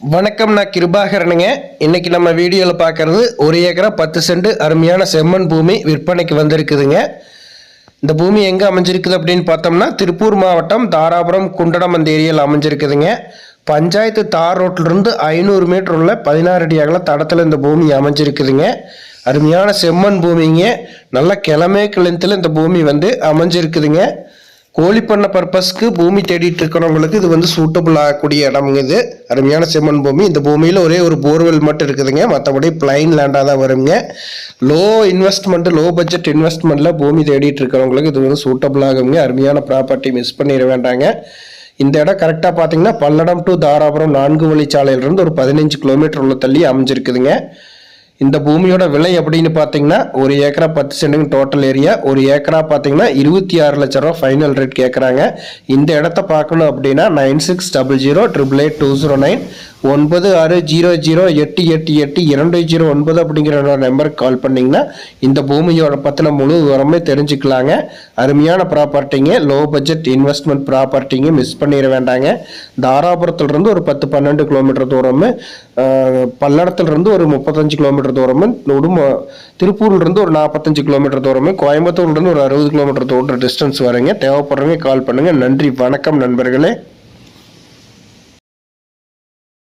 வணக்கம் நான் கிருபாகரனுங்க. இன்னைக்கு நம்ம வீடியோவில் பார்க்கறது ஒரு ஏக்கரா பத்து சென்ட் அருமையான செம்மண் பூமி விற்பனைக்கு வந்திருக்குதுங்க. இந்த பூமி எங்கே அமைஞ்சிருக்குது அப்படின்னு பார்த்தோம்னா திருப்பூர் மாவட்டம் தாராபுரம் குண்டடம் அந்த ஏரியாவில் அமைஞ்சிருக்குதுங்க. பஞ்சாயத்து தார் ரோட்டிலிருந்து ஐநூறு மீட்டர் உள்ள பதினாறு அடி அகல தடத்தில் இந்த பூமி அமைஞ்சிருக்குதுங்க. அருமையான செம்மண் பூமிங்க. நல்ல கிழமை கிளத்தில் இந்த பூமி வந்து அமைஞ்சிருக்குதுங்க. கோழி பண்ண பர்பஸ்க்கு பூமி தேடிட்டு இருக்கிறவங்களுக்கு இது வந்து சூட்டபிள் ஆகக்கூடிய இடம்ங்க இது. அருமையான செம்மண் பூமி. இந்த பூமியில் ஒரே ஒரு போர்வெல் மட்டும் இருக்குதுங்க. மற்றபடி பிளைன் லேண்டாக தான் வருங்க. லோ இன்வெஸ்ட்மெண்ட் லோ பட்ஜெட் இன்வெஸ்ட்மெண்ட்டில் பூமி தேடிட்டு இருக்கிறவங்களுக்கு இது வந்து சூட்டபிள் ஆகுங்க. அருமையான ப்ராப்பர்ட்டி மிஸ் பண்ணிட வேண்டாங்க. இந்த இடம் கரெக்டாக பார்த்தீங்கன்னா பல்லடம் டு தாராபுரம் நான்கு வழிச்சாலையிலிருந்து ஒரு பதினஞ்சு கிலோமீட்டர் உள்ள தள்ளி அமைஞ்சிருக்குதுங்க. இந்த பூமியோட விலை அப்படின்னு பார்த்தீங்கன்னா ஒரு ஏக்கரா பத்து சென்டுங்க டோட்டல் ஏரியா ஒரு ஏக்கரா பார்த்தீங்கன்னா இருபத்தி ஆறு லட்ச ரூபா ஃபைனல் ரேட் கேட்குறாங்க இந்த இடத்த பார்க்கணும் அப்படின்னா nine six double zero triple eight two zero nine ஒன்பது ஆறு ஜீரோ ஜீரோ எட்டு எட்டு எட்டு இரண்டு ஜீரோ ஒன்பது அப்படிங்கிற நம்பருக்கு கால் பண்ணிங்கன்னா இந்த பூமியோட பற்றின முழு விவரமே தெரிஞ்சுக்கலாங்க. அருமையான ப்ராப்பர்ட்டிங்க லோ பட்ஜெட் இன்வெஸ்ட்மெண்ட் ப்ராப்பர்ட்டிங்க மிஸ் பண்ணிட வேண்டாங்க. தாராபுரத்துலேருந்து ஒரு பத்து பன்னெண்டு கிலோமீட்டர் தூரமும் பல்லடத்துலேருந்து ஒரு முப்பத்தஞ்சு கிலோமீட்டர் தூரமும் உடும திருப்பூர்லேருந்து ஒரு நாற்பத்தஞ்சு கிலோமீட்டர் தூரமும் கோயம்புத்தூர்லேருந்து ஒரு அறுபது கிலோமீட்டர் தூரம் டிஸ்டன்ஸ் வருங்க. தேவைப்படுறவங்க கால் பண்ணுங்கள் நன்றி வணக்கம் நண்பர்களே.